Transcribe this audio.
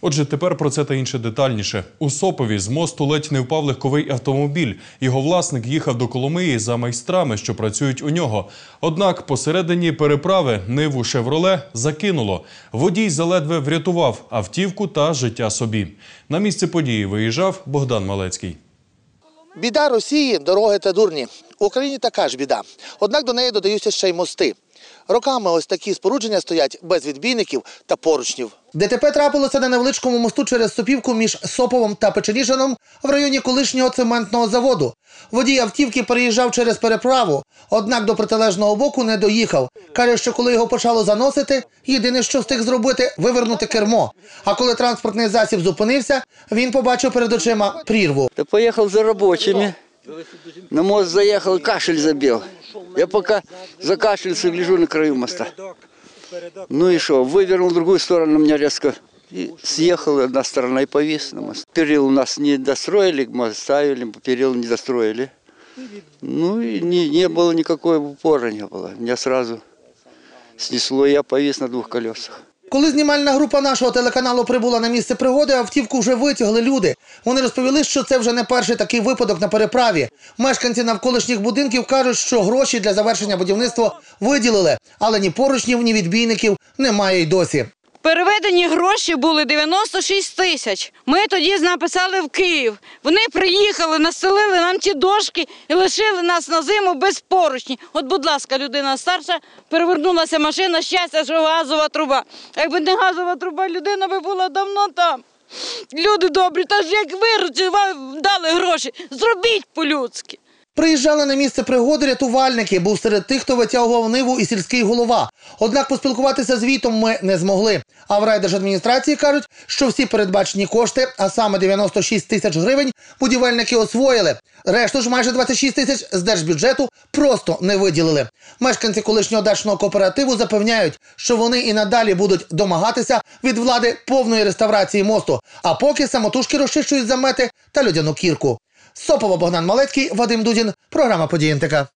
Отже, тепер про це та інше детальніше. У Сопові з мосту ледь не впав легковий автомобіль. Його власник їхав до Коломиї за майстрами, що працюють у нього. Однак посередині переправи ниву «Шевроле» закинуло. Водій заледве врятував автівку та життя собі. На місце події виїжджав Богдан Малецький. Біда Росії дороги та дурні. В Україні така ж біда. Однак до неї додаються ще й мости. Роками ось такі спорудження стоять без відбійників та поручнів. ДТП трапилося на невеличкому мосту через Сопівку між Соповом та Печеніжином в районі колишнього цементного заводу. Водій автівки переїжджав через переправу, однак до протилежного боку не доїхав. Каже, що коли його почало заносити, єдине, що встиг зробити, вивернути кермо. А коли транспортний засіб зупинився, він побачив перед очима прірву. Да поехал за рабочими. На мост заехал, кашель забил. Я пока закашлялся, гляжу на краю моста. Ну и что, вывернул в другую сторону, меня резко и съехал одна сторона и повис на мост. Перил у нас не достроили, мост ставили, перил не достроили. Ну и не, не было никакой упора, не было. Меня сразу снесло, и я повис на двух колесах. Коли знімальна група нашого телеканалу прибула на місце пригоди, автівку вже витягли люди. Вони розповіли, що це вже не перший такий випадок на переправі. Мешканці навколишніх будинків кажуть, що гроші для завершення будівництва виділили, але ні поручнів, ні відбійників немає й досі. Переведені гроші були 96 тисяч. Ми тоді написали в Київ. Вони приїхали, настелили нам ті дошки і лишили нас на зиму без поручні. От, будь ласка, людина старша, перевернулася машина, щастя, що газова труба. Якби не газова труба, людина би була давно там. Люди добрі, та ж як виручили, дали гроші, зробіть по-людськи. Приїжджали на місце пригоди рятувальники, був серед тих, хто витягував ниву і сільський голова. Однак поспілкуватися з Вітом ми не змогли. А в райдержадміністрації кажуть, що всі передбачені кошти, а саме 96 тисяч гривень, будівельники освоїли. Решту ж майже 26 тисяч з держбюджету просто не виділили. Мешканці колишнього дачного кооперативу запевняють, що вони і надалі будуть домагатися від влади повної реставрації мосту, а поки самотужки розчищують замети та людяну кірку. Сопова Богдан Малецький, Вадим Дудін, програма «Події НТК».